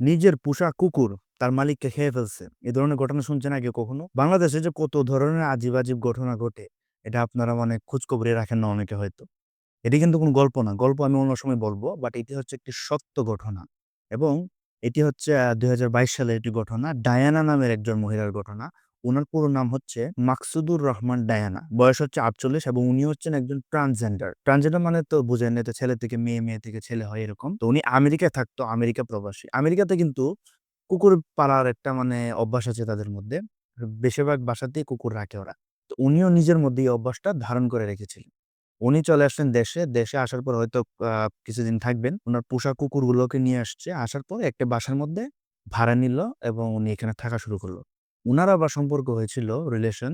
নিজের পোষা কুকুর তার মালিককে খেয়ে ফেলছে। এ ধরনের ঘটনা শুনছেন আগে কখনো? বাংলাদেশে যে কত ধরনের আজীব আজীব ঘটনা ঘটে, এটা আপনারা মানে খোঁজখবরে রাখেন না অনেকে হয়তো। এটি কিন্তু কোনো গল্প না। গল্প আমি অন্য সময় বলব বাট এটি হচ্ছে একটি সত্য ঘটনা এবং এটি হচ্ছে ২০২২ সালের একটি ঘটনা। ডায়ানা নামের একজন মহিলার ঘটনা। উনার পুরো নাম হচ্ছে মাকসুদুর রহমান ডায়ানা। বয়স হচ্ছে ৪৮ এবং উনি হচ্ছেন একজন ট্রান্সজেন্ডার। ট্রান্সজেন্ডার মানে তো বুঝেন এটা ছেলে থেকে মেয়ে, মেয়ে থেকে ছেলে হয় এরকম। তো উনি আমেরিকায় থাকতো, আমেরিকা প্রবাসী। আমেরিকাতে কিন্তু কুকুর পালার একটা মানে অভ্যাস আছে তাদের মধ্যে। বেশিরভাগ বাসাতেই কুকুর রাখে ওরা। তো উনিও নিজের মধ্যে এই অভ্যাসটা ধারণ করে রেখেছিলেন। উনি চলে আসলেন দেশে। দেশে আসার পর হয়তো কিছুদিন থাকবেন। ওনার পোষা কুকুরগুলোকে নিয়ে আসছে। আসার পর একটা বাসার মধ্যে ভাড়া নিল এবং উনি এখানে থাকা শুরু করল। উনার আবার সম্পর্ক হয়েছিল রিলেশন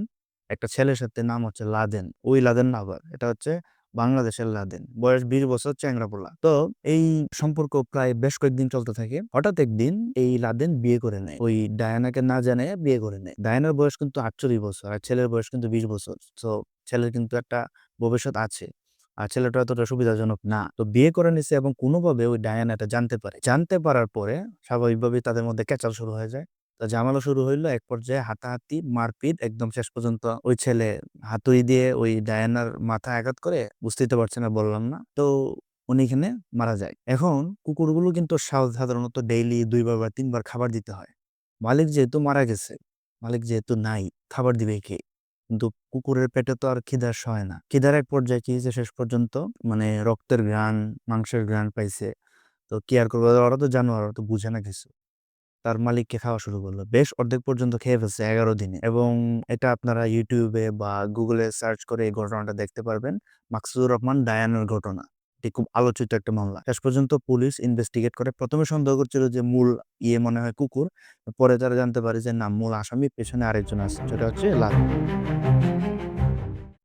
একটা ছেলের সাথে, নাম হচ্ছে লাদেন। ওই লাদেন না আবার। এটা হচ্ছে বাংলাদেশের লাদেন। বয়স ২০ বছর চ্যাংড়া পোলা। তো এই সম্পর্ক প্রায় বেশ কয়েকদিন চলতে থাকে। হঠাৎ একদিন এই লাদেন বিয়ে করে নেয়। ওই ডায়ানাকে না জানাইয়া বিয়ে করে নেয়। ডায়ানার বয়স কিন্তু ৪৮ বছর। আর ছেলের বয়স কিন্তু ২০ বছর। তো ছেলের কিন্তু একটা ভবিষ্যৎ আছে। আর ছেলেটা এতটা সুবিধাজনক না। তো বিয়ে করে নিছে এবং কোনোভাবে ওই ডায়ানা এটা জানতে পারে। জানতে পারার পরে স্বাভাবিকভাবেই তাদের মধ্যে ক্যাচাল শুরু হয়ে যায়। তো ঝামেলা শুরু হইল। এক পর্যায়ে হাতাহাতি, মারপিট একদম শেষ পর্যন্ত ওই ছেলে হাতুড়ি দিয়ে ওই ডায়ানার মাথায় আঘাত করে, বুঝতেই তো পারছেন আর বললাম না। তো উনি এখানে মারা যায়। এখন কুকুরগুলো কিন্তু সাধারণত ডেইলি ২ বার বা ৩ বার খাবার দিতে হয়। মালিক যেহেতু মারা গেছে, মালিক যেহেতু নাই, খাবার দিবে কে? কিন্তু কুকুরের পেটে তো আর খিদা সয় না। খিদার এক পর্যায়ে কি হইছে শেষ পর্যন্ত মানে রক্তের ঘ্রাণ, মাংসের ঘ্রাণ পাইছে। তো কি আর করবে? ওরা তো জানোয়ার, ওরা তো বুঝে না কিছু। তার মালিককে খাওয়া শুরু করল বেশ অর্ধেক পর্যন্ত খেয়ে ফেলছে ১১ দিনে এবং এটা আপনারা ইউটিউবে বা গুগলে সার্চ করে এই ঘটনাটা দেখতে পারবেন। মাকসুদুর রহমান ডায়ানার ঘটনা। এটি খুব আলোচিত একটা মামলা। শেষ পর্যন্ত পুলিশ ইনভেস্টিগেট করে। প্রথমে সন্দেহ করছিল যে মূল ইয়ে মনে হয় কুকুর। পরে তারা জানতে পারে যে না, মূল আসামি পেছনে আরেকজন আছে। সেটা হচ্ছে লাদেন।